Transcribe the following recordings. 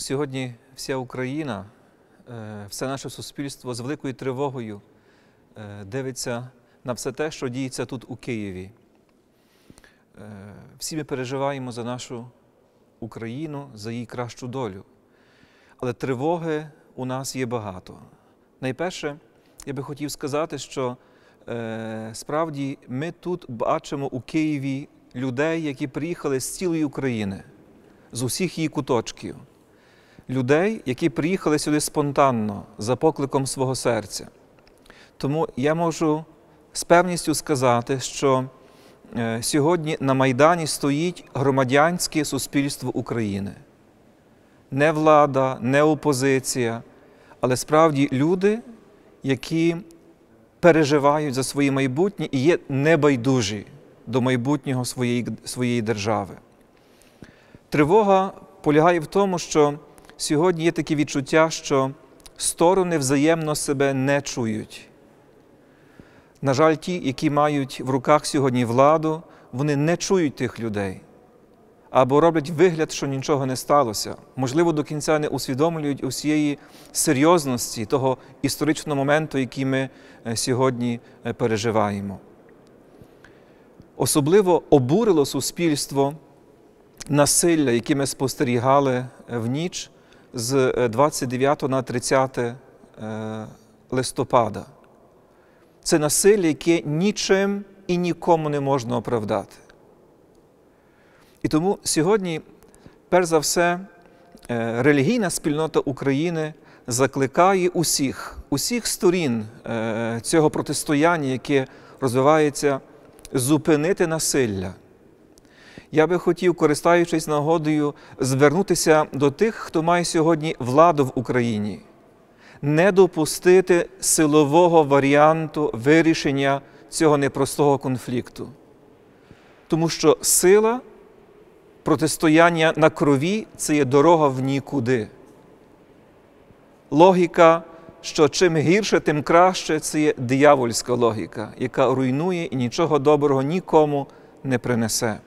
Сьогодні вся Україна, е, все наше суспільство з великою тривогою е, дивиться на все те, що діється тут у Києві. Е, Всі ми переживаємо за нашу Україну, за її кращу долю. Але тривоги у нас є багато. Найперше, я би хотів сказати, що справді ми тут бачимо у Києві людей, які приїхали з цілої України, з усіх її куточків. Людей, які приїхали сюди спонтанно, за покликом свого серця. Тому я можу з певністю сказати, що е, сьогодні на Майдані стоїть громадянське суспільство України. Не влада, не опозиція, але справді люди, які переживають за своє майбутнє і є небайдужі до майбутнього своєї, своєї держави. Тривога полягає в тому, що сьогодні є таке відчуття, що сторони взаємно себе не чують. На жаль, ті, які мають в руках сьогодні владу, вони не чують тих людей або роблять вигляд, що нічого не сталося. Можливо, до кінця не усвідомлюють усієї серйозності того історичного моменту, який ми е, сьогодні е, переживаємо. Особливо обурило суспільство насилля, яке ми спостерігали в ніч з 29 на 30 е, листопада. Це насилля, яке нічим і нікому не можна оправдати. І тому сьогодні, перш за все, е, релігійна спільнота України закликає усіх, усіх сторін е, цього протистояння, яке розвивається, зупинити насилля. Я би хотів, користуючись нагодою, звернутися до тих, хто має сьогодні владу в Україні, не допустити силового варіанту вирішення цього непростого конфлікту. Тому що сила протистояння на крові це є дорога в нікуди. Логіка, що чим гірше, тим краще, це є диявольська логіка, яка руйнує і нічого доброго нікому не принесе.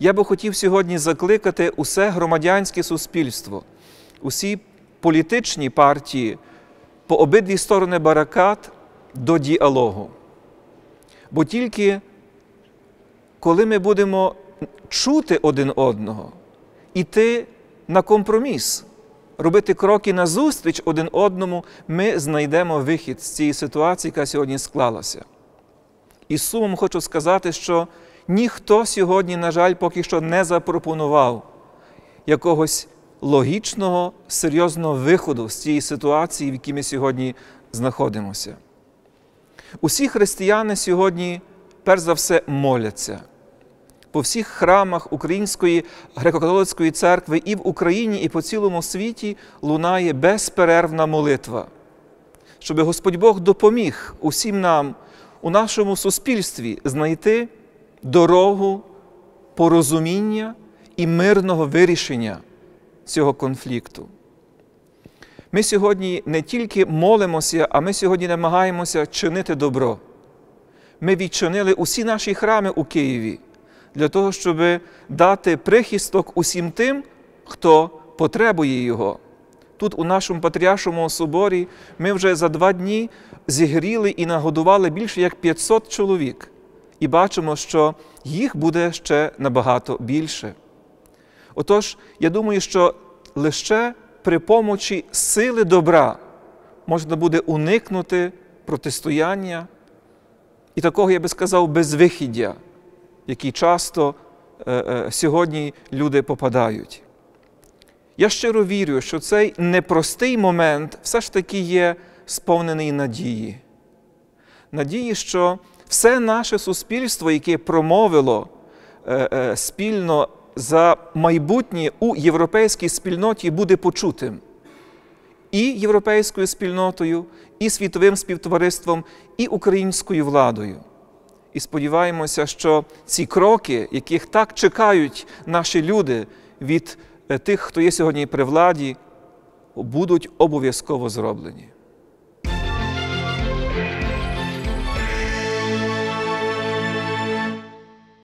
Я би хотів сьогодні закликати усе громадянське суспільство, усі політичні партії по обидві сторони барикад до діалогу. Бо тільки коли ми будемо чути один одного, іти на компроміс, робити кроки назустріч один одному, ми знайдемо вихід з цієї ситуації, яка сьогодні склалася. І сумом хочу сказати, що ніхто сьогодні, на жаль, поки що не запропонував якогось логічного, серйозного виходу з цієї ситуації, в якій ми сьогодні знаходимося. Усі християни сьогодні, перш за все, моляться. По всіх храмах Української греко-католицької церкви і в Україні, і по цілому світі лунає безперервна молитва, щоб Господь Бог допоміг усім нам у нашому суспільстві знайти дорогу порозуміння і мирного вирішення цього конфлікту. Ми сьогодні не тільки молимося, а ми сьогодні намагаємося чинити добро. Ми відчинили усі наші храми у Києві для того, щоб дати прихисток усім тим, хто потребує його. Тут, у нашому Патріаршому соборі, ми вже за два дні зігріли і нагодували більше як 500 чоловік. І бачимо, що їх буде ще набагато більше. Отож, я думаю, що лише при помочі сили добра можна буде уникнути протистояння і такого, я би сказав, безвихіддя, який часто е, е, сьогодні люди попадають. Я щиро вірю, що цей непростий момент все ж таки є сповнений надії. Надії, що все наше суспільство, яке промовило е, е, спільно за майбутнє у європейській спільноті, буде почутим і європейською спільнотою, і світовим співтовариством, і українською владою. І сподіваємося, що ці кроки, яких так чекають наші люди від тих, хто є сьогодні при владі, будуть обов'язково зроблені.